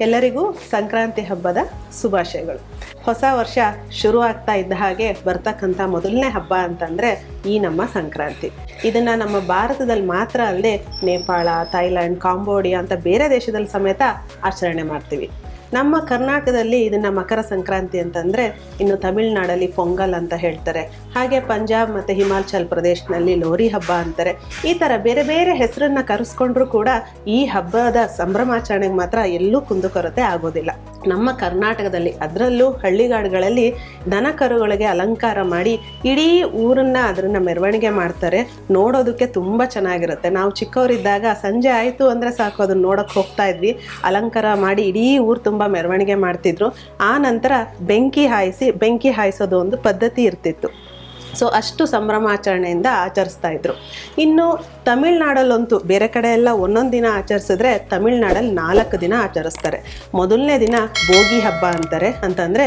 ಎಲ್ಲರಿಗೂ ಸಂಕ್ರಾಂತಿ ಹಬ್ಬದ ಶುಭಾಶಯಗಳು. ಹೊಸ ವರ್ಷ ಶುರು ಆಗ್ತಾ ಇದ್ದ ಹಾಗೆ ಬರ್ತಕ್ಕಂಥ ಮೊದಲನೇ ಹಬ್ಬ ಅಂತಂದರೆ ಈ ನಮ್ಮ ಸಂಕ್ರಾಂತಿ. ಇದನ್ನು ನಮ್ಮ ಭಾರತದಲ್ಲಿ ಮಾತ್ರ ಅಲ್ಲದೆ ನೇಪಾಳ ಥೈಲ್ಯಾಂಡ್ ಕಾಂಬೋಡಿಯಾ ಅಂತ ಬೇರೆ ದೇಶದಲ್ಲಿ ಸಮೇತ ಆಚರಣೆ ಮಾಡ್ತೀವಿ. ನಮ್ಮ ಕರ್ನಾಟಕದಲ್ಲಿ ಇದನ್ನ ಮಕರ ಸಂಕ್ರಾಂತಿ ಅಂತಂದ್ರೆ ಇನ್ನು ತಮಿಳುನಾಡಲ್ಲಿ ಪೊಂಗಲ್ ಅಂತ ಹೇಳ್ತಾರೆ. ಹಾಗೆ ಪಂಜಾಬ್ ಮತ್ತು ಹಿಮಾಚಲ್ ಪ್ರದೇಶನಲ್ಲಿ ಲೋರಿ ಹಬ್ಬ ಅಂತಾರೆ. ಈ ಥರ ಬೇರೆ ಬೇರೆ ಹೆಸರನ್ನ ಕರೆಸ್ಕೊಂಡ್ರು ಕೂಡ ಈ ಹಬ್ಬದ ಸಂಭ್ರಮಾಚರಣೆಗೆ ಮಾತ್ರ ಎಲ್ಲೂ ಕುಂದುಕೊರತೆ ಆಗೋದಿಲ್ಲ. ನಮ್ಮ ಕರ್ನಾಟಕದಲ್ಲಿ ಅದರಲ್ಲೂ ಹಳ್ಳಿಗಾಡುಗಳಲ್ಲಿ ದನ ಕರುಗಳಿಗೆ ಅಲಂಕಾರ ಮಾಡಿ ಇಡೀ ಊರನ್ನ ಅದನ್ನ ಮೆರವಣಿಗೆ ಮಾಡ್ತಾರೆ. ನೋಡೋದಕ್ಕೆ ತುಂಬ ಚೆನ್ನಾಗಿರುತ್ತೆ. ನಾವು ಚಿಕ್ಕವರಿದ್ದಾಗ ಸಂಜೆ ಆಯಿತು ಅಂದರೆ ಸಾಕು, ಅದನ್ನ ನೋಡೋಕೆ ಹೋಗ್ತಾ ಇದ್ವಿ. ಅಲಂಕಾರ ಮಾಡಿ ಇಡೀ ಊರು ತುಂಬ ಮೆರವಣಿಗೆ ಮಾಡ್ತಿದ್ರು. ಆ ನಂತರ ಬೆಂಕಿ ಹಾಯಿಸಿ, ಬೆಂಕಿ ಹಾಯಿಸೋದು ಒಂದು ಪದ್ಧತಿ ಇರ್ತಿತ್ತು. ಸೊ ಅಷ್ಟು ಸಂಭ್ರಮಾಚರಣೆಯಿಂದ ಆಚರಿಸ್ತಾ ಇದ್ರು. ಇನ್ನು ತಮಿಳ್ನಾಡಲ್ಲಂತೂ ಬೇರೆ ಕಡೆ ಎಲ್ಲ ಒಂದೊಂದು ದಿನ ಆಚರಿಸಿದ್ರೆ ತಮಿಳ್ನಾಡಲ್ಲಿ ನಾಲ್ಕು ದಿನ ಆಚರಿಸ್ತಾರೆ. ಮೊದಲನೇ ದಿನ ಭೋಗಿ ಹಬ್ಬ ಅಂತಾರೆ. ಅಂತಂದರೆ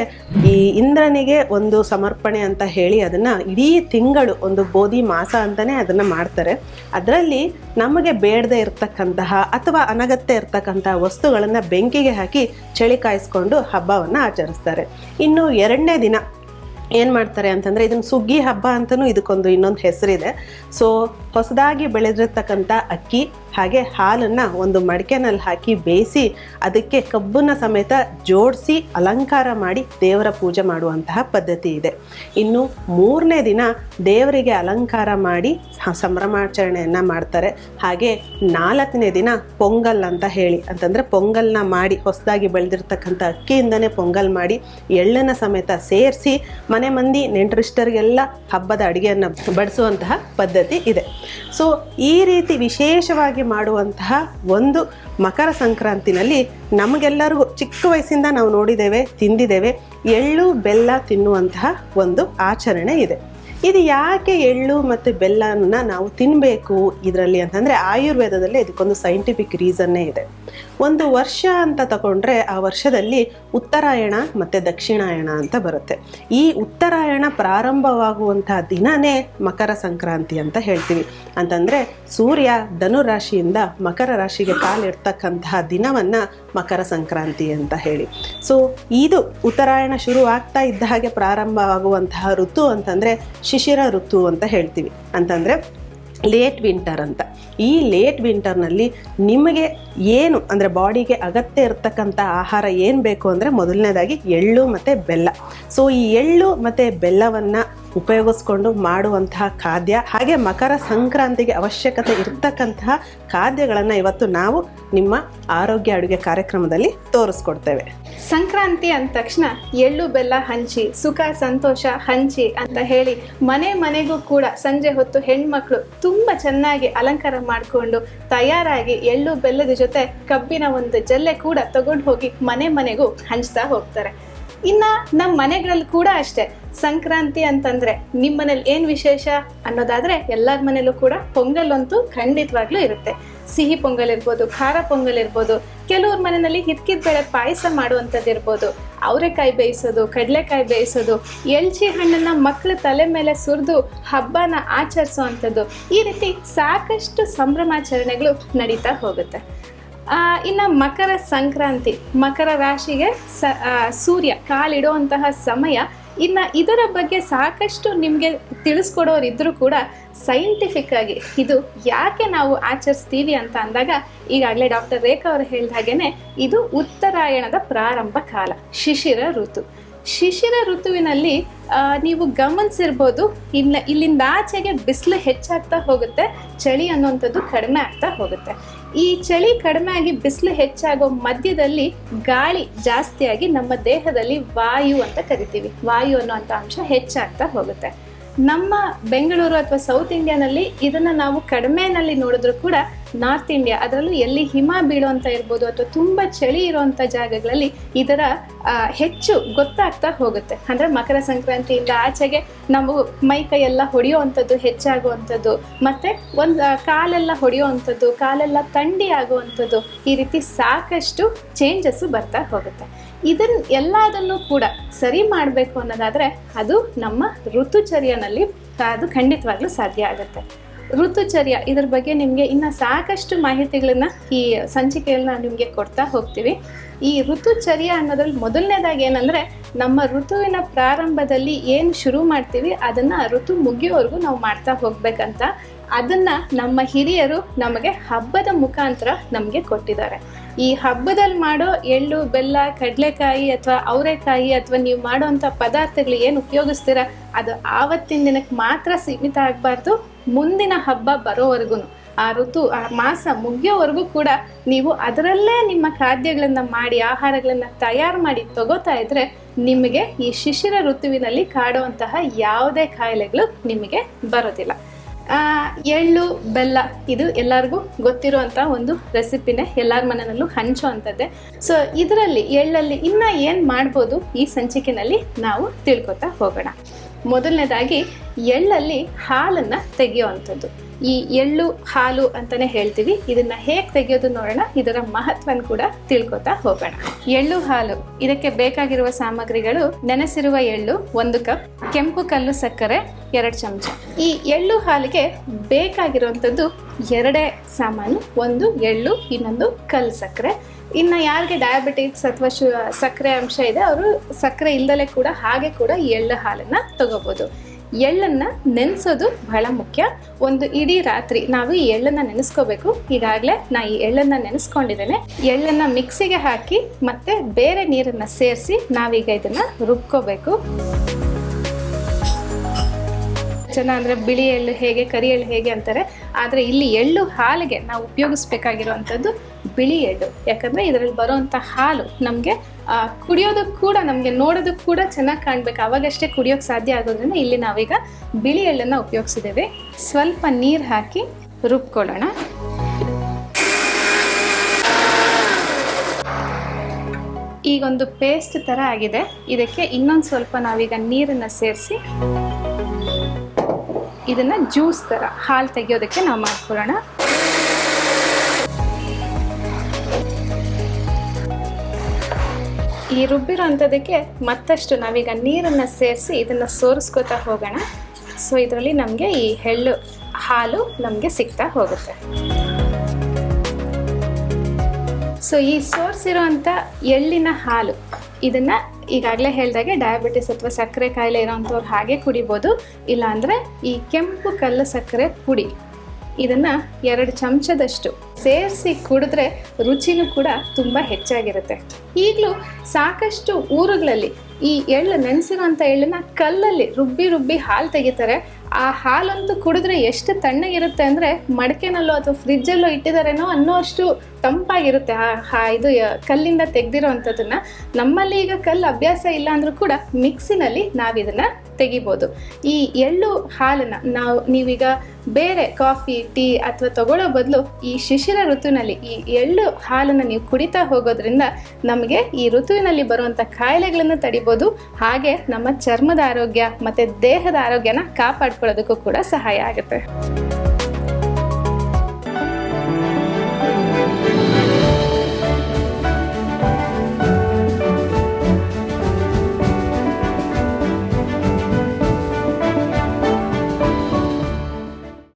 ಈ ಇಂದ್ರನಿಗೆ ಒಂದು ಸಮರ್ಪಣೆ ಅಂತ ಹೇಳಿ ಅದನ್ನು ಇಡೀ ತಿಂಗಳು ಒಂದು ಬೋಧಿ ಮಾಸ ಅಂತಲೇ ಅದನ್ನು ಮಾಡ್ತಾರೆ. ಅದರಲ್ಲಿ ನಮಗೆ ಬೇಡದೇ ಇರತಕ್ಕಂತಹ ಅಥವಾ ಅನಗತ್ಯ ಇರತಕ್ಕಂತಹ ವಸ್ತುಗಳನ್ನು ಬೆಂಕಿಗೆ ಹಾಕಿ ಚಳಿ ಕಾಯಿಸ್ಕೊಂಡು ಹಬ್ಬವನ್ನು ಆಚರಿಸ್ತಾರೆ. ಇನ್ನು ಎರಡನೇ ದಿನ ಏನು ಮಾಡ್ತಾರೆ ಅಂತಂದರೆ ಇದನ್ನು ಸುಗ್ಗಿ ಹಬ್ಬ ಅಂತಲೂ ಇದಕ್ಕೊಂದು ಇನ್ನೊಂದು ಹೆಸರಿದೆ. ಸೊ ಹೊಸದಾಗಿ ಬೆಳೆದಿರ್ತಕ್ಕಂಥ ಅಕ್ಕಿ ಹಾಗೆ ಹಾಲನ್ನು ಒಂದು ಮಡಿಕೆನಲ್ಲಿ ಹಾಕಿ ಬೇಯಿಸಿ ಅದಕ್ಕೆ ಕಬ್ಬನ್ನ ಸಮೇತ ಜೋಡಿಸಿ ಅಲಂಕಾರ ಮಾಡಿ ದೇವರ ಪೂಜೆ ಮಾಡುವಂತಹ ಪದ್ಧತಿ ಇದೆ. ಇನ್ನು ಮೂರನೇ ದಿನ ದೇವರಿಗೆ ಅಲಂಕಾರ ಮಾಡಿ ಸಂಭ್ರಮಾಚರಣೆಯನ್ನು ಮಾಡ್ತಾರೆ. ಹಾಗೆ ನಾಲ್ಕನೇ ದಿನ ಪೊಂಗಲ್ ಅಂತ ಹೇಳಿ, ಅಂತಂದರೆ ಪೊಂಗಲ್ನ ಮಾಡಿ ಹೊಸದಾಗಿ ಬೆಳೆದಿರ್ತಕ್ಕಂಥ ಅಕ್ಕಿಯಿಂದನೇ ಪೊಂಗಲ್ ಮಾಡಿ ಎಳ್ಳನ ಸಮೇತ ಸೇರಿಸಿ ಮನೆ ಮಂದಿ ನೆಂಟರಿಷ್ಟರಿಗೆಲ್ಲ ಹಬ್ಬದ ಅಡುಗೆಯನ್ನು ಬಡಿಸುವಂತಹ ಪದ್ಧತಿ ಇದೆ. ಸೊ ಈ ರೀತಿ ವಿಶೇಷವಾಗಿ ಮಾಡುವಂತಹ ಒಂದು ಮಕರ ಸಂಕ್ರಾಂತಿನಲ್ಲಿ ನಮಗೆಲ್ಲರಿಗೂ ಚಿಕ್ಕ ವಯಸ್ಸಿಂದ ನಾವು ನೋಡಿದ್ದೇವೆ, ತಿಂದಿದ್ದೇವೆ. ಎಳ್ಳು, ಬೆಲ್ಲ ತಿನ್ನುವಂತಹ ಒಂದು ಆಚರಣೆ ಇದೆ. ಇದು ಯಾಕೆ ಎಳ್ಳು ಮತ್ತು ಬೆಲ್ಲನ ನಾವು ತಿನ್ನಬೇಕು ಇದರಲ್ಲಿ ಅಂತಂದರೆ ಆಯುರ್ವೇದದಲ್ಲಿ ಇದಕ್ಕೊಂದು ಸೈಂಟಿಫಿಕ್ ರೀಸನ್ನೇ ಇದೆ. ಒಂದು ವರ್ಷ ಅಂತ ತಗೊಂಡ್ರೆ ಆ ವರ್ಷದಲ್ಲಿ ಉತ್ತರಾಯಣ ಮತ್ತು ದಕ್ಷಿಣಾಯಣ ಅಂತ ಬರುತ್ತೆ. ಈ ಉತ್ತರಾಯಣ ಪ್ರಾರಂಭವಾಗುವಂಥ ದಿನನೇ ಮಕರ ಸಂಕ್ರಾಂತಿ ಅಂತ ಹೇಳ್ತೀವಿ. ಅಂತಂದರೆ ಸೂರ್ಯ ಧನು ರಾಶಿಯಿಂದ ಮಕರ ರಾಶಿಗೆ ಕಾಲಿಡ್ತಕ್ಕಂತಹ ದಿನವನ್ನು ಮಕರ ಸಂಕ್ರಾಂತಿ ಅಂತ ಹೇಳಿ. ಸೊ ಇದು ಉತ್ತರಾಯಣ ಶುರು ಆಗ್ತಾ ಇದ್ದ ಹಾಗೆ ಪ್ರಾರಂಭವಾಗುವಂತಹ ಋತು ಅಂತಂದರೆ ಶಿಶಿರ ಋತು ಅಂತ ಹೇಳ್ತೀವಿ. ಅಂತಂದರೆ ಲೇಟ್ ವಿಂಟರ್ ಅಂತ. ಈ ಲೇಟ್ ವಿಂಟರ್ನಲ್ಲಿ ನಿಮಗೆ ಏನು, ಅಂದರೆ ಬಾಡಿಗೆ ಅಗತ್ಯ ಇರತಕ್ಕಂಥ ಆಹಾರ ಏನು ಬೇಕು ಅಂದರೆ ಮೊದಲನೇದಾಗಿ ಎಳ್ಳು ಮತ್ತು ಬೆಲ್ಲ. ಸೊ ಈ ಎಳ್ಳು ಮತ್ತು ಬೆಲ್ಲವನ್ನು ಉಪಯೋಗಿಸ್ಕೊಂಡು ಮಾಡುವಂತಹ ಖಾದ್ಯ, ಹಾಗೆ ಮಕರ ಸಂಕ್ರಾಂತಿಗೆ ಅವಶ್ಯಕತೆ ಇರತಕ್ಕಂತಹ ಖಾದ್ಯಗಳನ್ನು ಇವತ್ತು ನಾವು ನಿಮ್ಮ ಆರೋಗ್ಯ ಅಡುಗೆ ಕಾರ್ಯಕ್ರಮದಲ್ಲಿ ತೋರಿಸ್ಕೊಡ್ತೇವೆ. ಸಂಕ್ರಾಂತಿ ಅಂದ ತಕ್ಷಣ ಎಳ್ಳು, ಬೆಲ್ಲ ಹಂಚಿ, ಸುಖ, ಸಂತೋಷ ಹಂಚಿ ಅಂತ ಹೇಳಿ ಮನೆ ಮನೆಗೂ ಕೂಡ ಸಂಜೆ ಹೊತ್ತು ಹೆಣ್ಮಕ್ಳು ತುಂಬ ಚೆನ್ನಾಗಿ ಅಲಂಕಾರ ಮಾಡಿಕೊಂಡು ತಯಾರಾಗಿ ಎಳ್ಳು, ಬೆಲ್ಲದ ಜೊತೆ ಕಬ್ಬಿನ ಒಂದು ಜಲ್ಲೆ ಕೂಡ ತಗೊಂಡು ಹೋಗಿ ಮನೆ ಮನೆಗೂ ಹಂಚ್ತಾ ಹೋಗ್ತಾರೆ. ಇನ್ನು ನಮ್ಮ ಮನೆಗಳಲ್ಲಿ ಕೂಡ ಅಷ್ಟೇ. ಸಂಕ್ರಾಂತಿ ಅಂತಂದ್ರೆ ನಿಮ್ಮ ಮನೇಲಿ ಏನ್ ವಿಶೇಷ ಅನ್ನೋದಾದ್ರೆ ಎಲ್ಲರ ಮನೇಲೂ ಕೂಡ ಪೊಂಗಲ್ ಅಂತೂ ಖಂಡಿತವಾಗ್ಲೂ ಇರುತ್ತೆ. ಸಿಹಿ ಪೊಂಗಲ್ ಇರ್ಬೋದು, ಖಾರ ಪೊಂಗಲ್ ಇರ್ಬೋದು, ಕೆಲವ್ರ ಮನೆಯಲ್ಲಿ ಹಿತ್ಕಿದ ಬೆಳೆ ಪಾಯಸ ಮಾಡುವಂಥದ್ದು ಇರ್ಬೋದು. ಅವರೆಕಾಯಿ ಬೇಯಿಸೋದು, ಕಡಲೆಕಾಯಿ ಬೇಯಿಸೋದು ಎಲ್ಚಿ ಹಣ್ಣನ್ನ ಮಕ್ಕಳ ತಲೆ ಮೇಲೆ ಸುರಿದು ಹಬ್ಬನ ಆಚರಿಸೋ ಅಂಥದ್ದು ಈ ರೀತಿ ಸಾಕಷ್ಟು ಸಂಭ್ರಮಾಚರಣೆಗಳು ನಡೀತಾ ಹೋಗುತ್ತೆ. ಇನ್ನ ಮಕರ ಸಂಕ್ರಾಂತಿ, ಮಕರ ರಾಶಿಗೆ ಸ ಸೂರ್ಯ ಕಾಲಿಡುವಂತಹ ಸಮಯ ಇನ್ನ ಇದರ ಬಗ್ಗೆ ಸಾಕಷ್ಟು ನಿಮಗೆ ತಿಳಿಸ್ಕೊಡೋರು ಇದ್ರು ಕೂಡ ಸೈಂಟಿಫಿಕ್ ಆಗಿ ಇದು ಯಾಕೆ ನಾವು ಆಚರಿಸ್ತೀವಿ ಅಂತ ಅಂದಾಗ ಈಗಾಗಲೇ ಡಾಕ್ಟರ್ ರೇಖಾ ಅವರು ಹೇಳಿದ ಹಾಗೇನೆ ಇದು ಉತ್ತರಾಯಣದ ಪ್ರಾರಂಭ ಕಾಲ, ಶಿಶಿರ ಋತು. ಶಿಶಿರ ಋತುವಿನಲ್ಲಿ ನೀವು ಗಮನಿಸಿರ್ಬೋದು ಇಲ್ಲ ಇಲ್ಲಿಂದ ಆಚೆಗೆ ಬಿಸಿಲು ಹೆಚ್ಚಾಗ್ತಾ ಹೋಗುತ್ತೆ, ಚಳಿ ಅನ್ನುವಂಥದ್ದು ಕಡಿಮೆ ಆಗ್ತಾ ಹೋಗುತ್ತೆ. ಈ ಚಳಿ ಕಡಿಮೆ ಆಗಿ ಬಿಸಿಲು ಹೆಚ್ಚಾಗೋ ಮಧ್ಯದಲ್ಲಿ ಗಾಳಿ ಜಾಸ್ತಿಯಾಗಿ ನಮ್ಮ ದೇಹದಲ್ಲಿ ವಾಯು ಅಂತ ಕರಿತೀವಿ. ವಾಯು ಅನ್ನುವಂಥ ಅಂಶ ಹೆಚ್ಚಾಗ್ತಾ ಹೋಗುತ್ತೆ. ನಮ್ಮ ಬೆಂಗಳೂರು ಅಥವಾ ಸೌತ್ ಇಂಡಿಯಾನಲ್ಲಿ ಇದನ್ನ ನಾವು ಕಡಿಮೆನಲ್ಲಿ ನೋಡಿದ್ರು ಕೂಡ ನಾರ್ತ್ ಇಂಡಿಯಾ, ಅದರಲ್ಲೂ ಎಲ್ಲಿ ಹಿಮ ಬೀಳುವಂತ ಇರ್ಬೋದು ಅಥವಾ ತುಂಬಾ ಚಳಿ ಇರುವಂತ ಜಾಗಗಳಲ್ಲಿ ಇದರ ಹೆಚ್ಚು ಗೊತ್ತಾಗ್ತಾ ಹೋಗುತ್ತೆ. ಅಂದ್ರೆ ಮಕರ ಸಂಕ್ರಾಂತಿಯಿಂದ ಆಚೆಗೆ ನಾವು ಮೈ ಕೈ ಎಲ್ಲ ಹೊಡೆಯುವಂಥದ್ದು, ಹೆಚ್ಚಾಗುವಂಥದ್ದು, ಮತ್ತೆ ಒಂದು ಕಾಲೆಲ್ಲ ಹೊಡೆಯುವಂಥದ್ದು, ಕಾಲೆಲ್ಲ ತಂಡಿ ಆಗುವಂಥದ್ದು, ಈ ರೀತಿ ಸಾಕಷ್ಟು ಚೇಂಜಸ್ ಬರ್ತಾ ಹೋಗುತ್ತೆ. ಇದನ್ನ ಎಲ್ಲದನ್ನು ಕೂಡ ಸರಿ ಮಾಡಬೇಕು ಅನ್ನೋದಾದರೆ ಅದು ನಮ್ಮ ಋತುಚರ್ಯನಲ್ಲಿ, ಅದು ಖಂಡಿತವಾಗ್ಲೂ ಸಾಧ್ಯ ಆಗುತ್ತೆ. ಋತುಚರ್ಯ ಇದ್ರ ಬಗ್ಗೆ ನಿಮಗೆ ಇನ್ನು ಸಾಕಷ್ಟು ಮಾಹಿತಿಗಳನ್ನ ಈ ಸಂಚಿಕೆಯಲ್ಲಿ ನಾವು ನಿಮಗೆ ಕೊಡ್ತಾ ಹೋಗ್ತೀವಿ. ಈ ಋತುಚರ್ಯ ಅನ್ನೋದ್ರಲ್ಲಿ ಮೊದಲನೇದಾಗಿ ಏನಂದರೆ ನಮ್ಮ ಋತುವಿನ ಪ್ರಾರಂಭದಲ್ಲಿ ಏನು ಶುರು ಮಾಡ್ತೀವಿ, ಅದನ್ನು ಋತು ಮುಗಿಯೋವರೆಗೂ ನಾವು ಮಾಡ್ತಾ ಹೋಗ್ಬೇಕಂತ. ಅದನ್ನ ನಮ್ಮ ಹಿರಿಯರು ನಮಗೆ ಹಬ್ಬದ ಮುಖಾಂತರ ನಮಗೆ ಕೊಟ್ಟಿದ್ದಾರೆ. ಈ ಹಬ್ಬದಲ್ಲಿ ಮಾಡೋ ಎಳ್ಳು, ಬೆಲ್ಲ, ಕಡಲೆಕಾಯಿ ಅಥವಾ ಅವರೆಕಾಯಿ ಅಥವಾ ನೀವು ಮಾಡೋವಂಥ ಪದಾರ್ಥಗಳು ಏನು ಉಪಯೋಗಿಸ್ತೀರ, ಅದು ಆವತ್ತಿನ ದಿನಕ್ಕೆ ಮಾತ್ರ ಸೀಮಿತ ಆಗಬಾರ್ದು. ಮುಂದಿನ ಹಬ್ಬ ಬರೋವರೆಗೂ. ಆ ಋತು, ಆ ಮಾಸ ಮುಗಿಯೋವರೆಗೂ ಕೂಡ ನೀವು ಅದರಲ್ಲೇ ನಿಮ್ಮ ಖಾದ್ಯಗಳನ್ನು ಮಾಡಿ, ಆಹಾರಗಳನ್ನು ತಯಾರು ಮಾಡಿ ತಗೋತಾ ಇದ್ರೆ ನಿಮಗೆ ಈ ಶಿಶಿರ ಋತುವಿನಲ್ಲಿ ಕಾಡುವಂತಹ ಯಾವುದೇ ಕಾಯಿಲೆಗಳು ನಿಮಗೆ ಬರೋದಿಲ್ಲ. ಎಳ್ಳು, ಬೆಲ್ಲ, ಇದು ಎಲ್ಲರಿಗೂ ಗೊತ್ತಿರುವಂಥ ಒಂದು ರೆಸಿಪಿನೇ ಎಲ್ಲರ ಮನೆಯಲ್ಲೂ ಹಂಚುವಂಥದ್ದೇ ಸೊ ಇದರಲ್ಲಿ ಎಳ್ಳಲ್ಲಿ ಇನ್ನ ಏನು ಮಾಡ್ಬೋದು ಈ ಸಂಚಿಕೆನಲ್ಲಿ ನಾವು ತಿಳ್ಕೊತಾ ಹೋಗೋಣ. ಮೊದಲನೇದಾಗಿ ಎಳ್ಳಲ್ಲಿ ಹಾಲನ್ನು ತೆಗೆಯುವಂಥದ್ದು. ಈ ಎಳ್ಳು, ಹಾಲು ಅಂತಾನೆ ಹೇಳ್ತೀವಿ. ಇದನ್ನ ಹೇಗೆ ತೆಗೆಯೋದು ನೋಡೋಣ. ಇದರ ಮಹತ್ವನ ಕೂಡ ತಿಳ್ಕೊತಾ ಹೋಗೋಣ. ಎಳ್ಳು, ಹಾಲು, ಇದಕ್ಕೆ ಬೇಕಾಗಿರುವ ಸಾಮಗ್ರಿಗಳು ನೆನೆಸಿರುವ ಎಳ್ಳು ಒಂದು ಕಪ್, ಕೆಂಪು ಕಲ್ಲು ಸಕ್ಕರೆ ಎರಡು ಚಮಚ. ಈ ಎಳ್ಳು, ಹಾಲಿಗೆ ಬೇಕಾಗಿರುವಂಥದ್ದು ಎರಡೇ ಸಾಮಾನು, ಒಂದು ಎಳ್ಳು, ಇನ್ನೊಂದು ಕಲ್ಲು ಸಕ್ಕರೆ. ಇನ್ನು ಯಾರಿಗೆ ಡಯಾಬಿಟಿಕ್ಸ್ ಅಥವಾ ಶು, ಸಕ್ಕರೆ ಅಂಶ ಇದೆ, ಅವರು ಸಕ್ಕರೆ ಇಲ್ದಲೇ ಕೂಡ, ಹಾಗೆ ಕೂಡ ಎಳ್ಳು ಹಾಲನ್ನು ತಗೋಬೋದು. ಎಳ್ಳನ್ನು ನೆನೆಸೋದು ಬಹಳ ಮುಖ್ಯ. ಒಂದು ಇಡೀ ರಾತ್ರಿ ನಾವು ಈ ಎಳ್ಳನ್ನು ನೆನೆಸ್ಕೋಬೇಕು. ಈಗಾಗಲೇ ನಾ ಈ ಎಳ್ಳನ್ನು ನೆನೆಸ್ಕೊಂಡಿದ್ದೇನೆ. ಎಳ್ಳನ್ನು ಮಿಕ್ಸಿಗೆ ಹಾಕಿ ಮತ್ತೆ ಬೇರೆ ನೀರನ್ನು ಸೇರಿಸಿ ನಾವೀಗ ಇದನ್ನು ರುಬ್ಕೋಬೇಕು. ಜನ ಅಂದರೆ ಬಿಳಿ ಎಳ್ಳು ಹೇಗೆ, ಕರಿ ಎಳ್ಳು ಹೇಗೆ ಅಂತಾರೆ. ಆದರೆ ಇಲ್ಲಿ ಎಳ್ಳು ಹಾಲಿಗೆ ನಾವು ಉಪಯೋಗಿಸ್ಬೇಕಾಗಿರುವಂಥದ್ದು ಬಿಳಿ ಎಳ್ಳು. ಯಾಕಂದರೆ ಇದರಲ್ಲಿ ಬರುವಂಥ ಹಾಲು ನಮಗೆ ಕುಡಿಯೋದಕ್ಕೆ ಕೂಡ ನಮಗೆ ನೋಡೋದಕ್ಕೆ ಕೂಡ ಚೆನ್ನಾಗಿ ಕಾಣಬೇಕು. ಅವಾಗಷ್ಟೇ ಕುಡಿಯೋಕ್ಕೆ ಸಾಧ್ಯ ಆಗೋದ್ರಿಂದ ಇಲ್ಲಿ ನಾವೀಗ ಬಿಳಿ ಎಳ್ಳನ್ನು ಉಪಯೋಗಿಸಿದ್ದೇವೆ. ಸ್ವಲ್ಪ ನೀರು ಹಾಕಿ ರುಬ್ಕೊಳ್ಳೋಣ. ಈಗೊಂದು ಪೇಸ್ಟ್ ಥರ ಆಗಿದೆ. ಇದಕ್ಕೆ ಇನ್ನೊಂದು ಸ್ವಲ್ಪ ನಾವೀಗ ನೀರನ್ನು ಸೇರಿಸಿ ಇದನ್ನ ಜ್ಯೂಸ್ ಥರ ಹಾಲು ತೆಗೆಯೋದಕ್ಕೆ ನಾವು ಮಾಡ್ಕೊಳ್ಳೋಣ. ಈ ರುಬ್ಬಿರೋ ಅಂಥದ್ದಕ್ಕೆ ಮತ್ತಷ್ಟು ನಾವೀಗ ನೀರನ್ನು ಸೇರಿಸಿ ಇದನ್ನು ಸೋರಿಸ್ಕೋತಾ ಹೋಗೋಣ. ಸೊ ಇದರಲ್ಲಿ ನಮಗೆ ಈ ಎಳ್ಳು, ಹಾಲು ನಮಗೆ ಸಿಗ್ತಾ ಹೋಗುತ್ತೆ. ಸೊ ಈ ಸೋರ್ಸಿರೋಂಥ ಎಳ್ಳಿನ ಹಾಲು ಇದನ್ನು ಈಗಾಗಲೇ ಹೇಳಿದಾಗೆ ಡಯಾಬಿಟಿಸ್ ಅಥವಾ ಸಕ್ಕರೆ ಕಾಯಿಲೆ ಇರೋವಂಥವ್ರು ಹಾಗೆ ಕುಡಿಬೋದು. ಇಲ್ಲಾಂದರೆ ಈ ಕೆಂಪು ಕಲ್ಲು ಸಕ್ಕರೆ ಪುಡಿ, ಇದನ್ನು ಎರಡು ಚಮಚದಷ್ಟು ಸೇರಿಸಿ ಕುಡಿದ್ರೆ ರುಚಿನೂ ಕೂಡ ತುಂಬ ಹೆಚ್ಚಾಗಿರುತ್ತೆ. ಈಗಲೂ ಸಾಕಷ್ಟು ಊರುಗಳಲ್ಲಿ ಈ ಎಳ್ಳು ನೆನೆಸಿರೋಂಥ ಎಳ್ಳನ್ನ ಕಲ್ಲಲ್ಲಿ ರುಬ್ಬಿ ರುಬ್ಬಿ ಹಾಲು ತೆಗಿತಾರೆ. ಆ ಹಾಲಂತೂ ಕುಡಿದ್ರೆ ಎಷ್ಟು ತಣ್ಣಗಿರುತ್ತೆ ಅಂದರೆ ಮಡಕೆನಲ್ಲೋ ಅಥವಾ ಫ್ರಿಜ್ಜಲ್ಲೋ ಇಟ್ಟಿದ್ದಾರೇನೋ ಅನ್ನೋ ಅಷ್ಟು ತಂಪಾಗಿರುತ್ತೆ. ಆ ಹಾ ಇದು ಕಲ್ಲಿಂದ ಕಲ್ಲಿಂದ ತೆಗೆದಿರೋವಂಥದ್ದನ್ನು ನಮ್ಮಲ್ಲಿ ಈಗ ಕಲ್ಲು ಅಭ್ಯಾಸ ಇಲ್ಲ ಅಂದರೂ ಕೂಡ ಮಿಕ್ಸಿನಲ್ಲಿ ನಾವು ಇದನ್ನು ತೆಗಿಬೋದು. ಈ ಎಳ್ಳು ಹಾಲನ್ನು ನಾವು, ನೀವೀಗ ಬೇರೆ ಕಾಫಿ, ಟೀ ಅಥವಾ ತಗೊಳ್ಳೋ ಬದಲು ಈ ಶಿಶಿರ ಋತುವಿನಲ್ಲಿ ಈ ಎಳ್ಳು ಹಾಲನ್ನು ನೀವು ಕುಡಿತಾ ಹೋಗೋದ್ರಿಂದ ನಮಗೆ ಈ ಋತುವಿನಲ್ಲಿ ಬರುವಂಥ ಕಾಯಿಲೆಗಳನ್ನು ತಡಿಬೋದು. ಹಾಗೆ ನಮ್ಮ ಚರ್ಮದ ಆರೋಗ್ಯ ಮತ್ತು ದೇಹದ ಆರೋಗ್ಯನ ಕಾಪಾಡ್ಕೊಳ್ಳೋದಕ್ಕೂ ಕೂಡ ಸಹಾಯ ಆಗುತ್ತೆ.